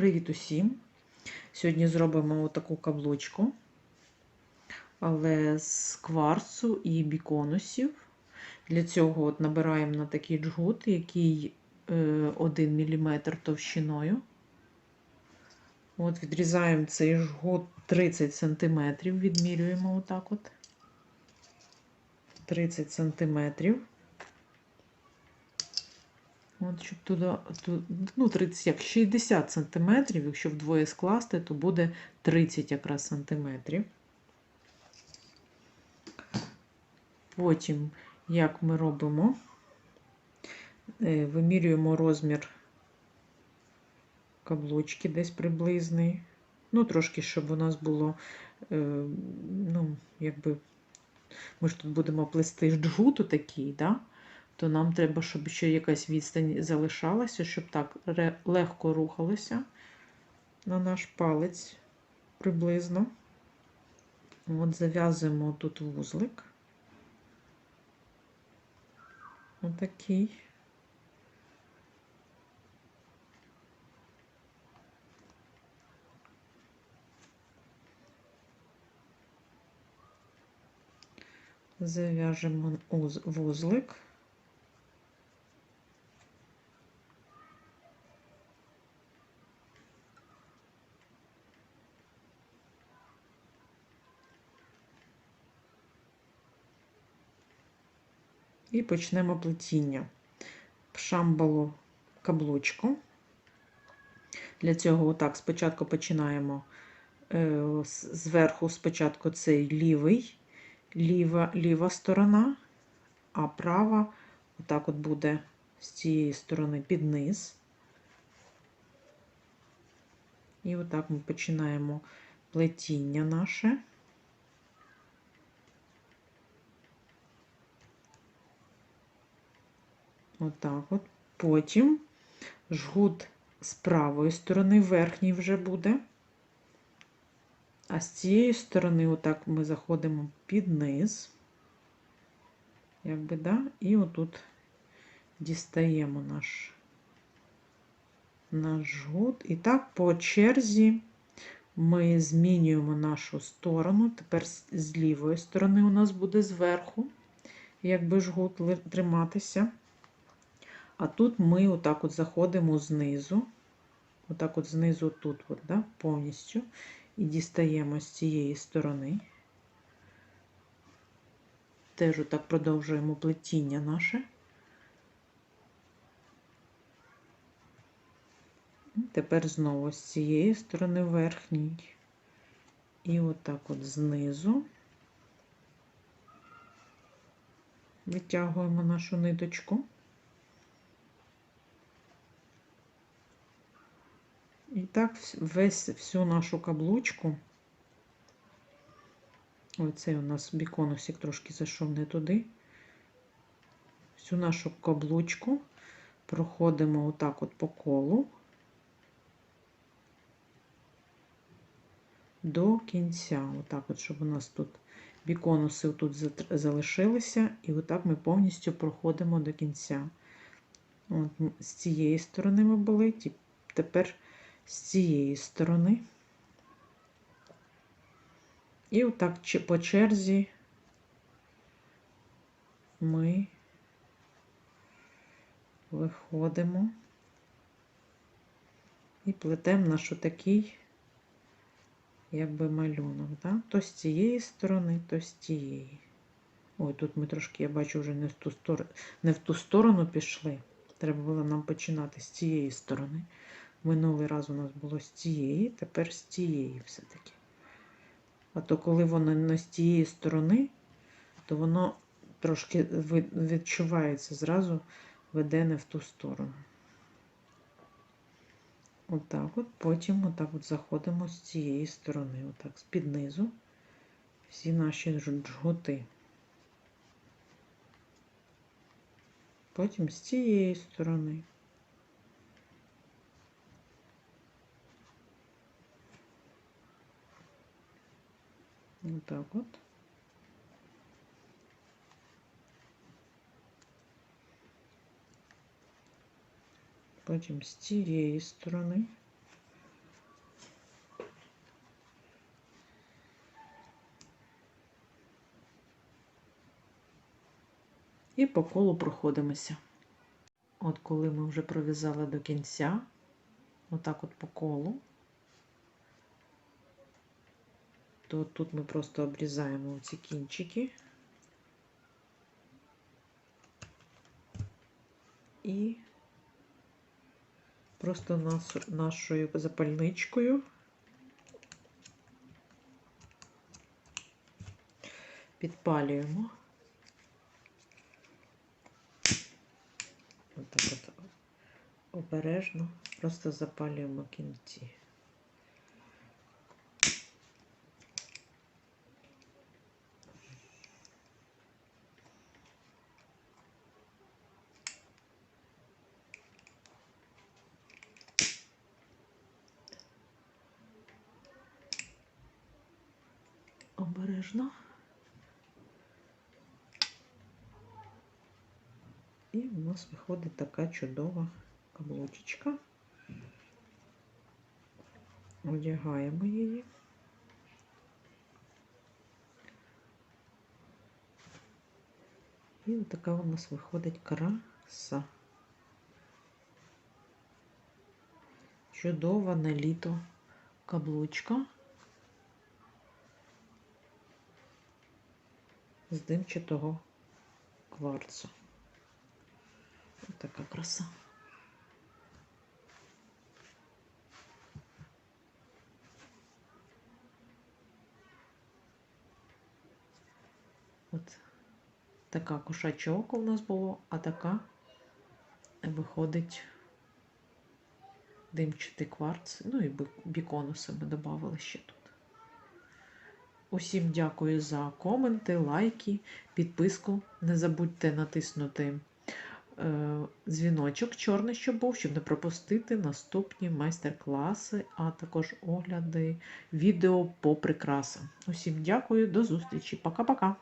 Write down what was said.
Привіт усім! Сьогодні зробимо таку каблучку, але з кварцу і біконусів. Для цього от набираємо на такий джгут, який 1 мм товщиною. От Відрізаємо цей жгут 30 см, відмірюємо отак от 30 см. От, щоб туди, ту, ну, 30, як 60 см, якщо вдвоє скласти, то буде 30 якраз сантиметрів. Потім, як ми робимо, е, вимірюємо розмір каблучки десь приблизний. Ну, трошки, щоб у нас було, е, ну, якби, ми ж тут будемо плести джгуту такий, да? То нам треба, щоб ще якась відстань залишалася, щоб так легко рухалося на наш палець приблизно. От зав'язуємо тут вузлик. Отакий. Зав'яжемо вузлик. І почнемо плетіння. Шамбалу каблучку. Для цього, отак, спочатку починаємо е, зверху, спочатку цей лівий, ліва, ліва сторона, а права, отак от буде з цієї сторони під низ. І отак ми починаємо плетіння наше. Отак от. Потім жгут з правої сторони, верхній вже буде. А з цієї сторони, отак ми заходимо під низ, якби, да, і отут дістаємо наш, наш жгут. І так, по черзі ми змінюємо нашу сторону. Тепер з лівої сторони у нас буде зверху, якби жгут триматися. А тут ми отак от заходимо знизу, отак от знизу тут, от, да, повністю, і дістаємо з цієї сторони. Теж отак продовжуємо плетіння наше. Тепер знову з цієї сторони верхній. І отак от знизу витягуємо нашу ниточку. Так весь всю нашу каблучку. Оцей у нас біконусик трошки зайшов не туди. Всю нашу каблучку проходимо отак от по колу до кінця. Отак от, щоб у нас тут біконуси тут залишилися, і отак ми повністю проходимо до кінця. От, З цієї сторони ми були, тепер з цієї сторони. І отак по черзі ми виходимо і плетемо наш отакий, якби малюнок, да? то з цієї сторони, то з тієї. Ой, тут ми трошки, я бачу, вже не в ту сторону, не в ту сторону пішли. Треба було нам починати з цієї сторони. Минулий раз у нас було з цієї, тепер з цієї все-таки. А то, коли воно не з тієї сторони, то воно трошки відчувається, зразу веде не в ту сторону. Отак от, потім отак от заходимо з цієї сторони, отак, з-під низу, всі наші жгути. Потім з цієї сторони. вот так вот. Потім з цієї сторони. І по колу проходимося. От коли ми вже пров'язали до кінця, отак от по колу. То тут ми просто обрізаємо ці кінчики і просто нашою запальничкою підпалюємо. Отак от обережно просто запалюємо кінці. Обережно. І у нас виходить така чудова каблучечка. Одягаємо її. І така у нас виходить краса. Чудова на літо каблучка. З димчатого кварцу. Ось така краса. От така кошаче око у нас було, а така виходить димчатий кварц. Ну і бі- біконуси ми додали ще тут. Усім дякую за коменти, лайки, підписку. Не забудьте натиснути е, дзвіночок чорний, щоб був, щоб не пропустити наступні майстер-класи, а також огляди відео по прикрасам. Усім дякую, до зустрічі. Пока-пока!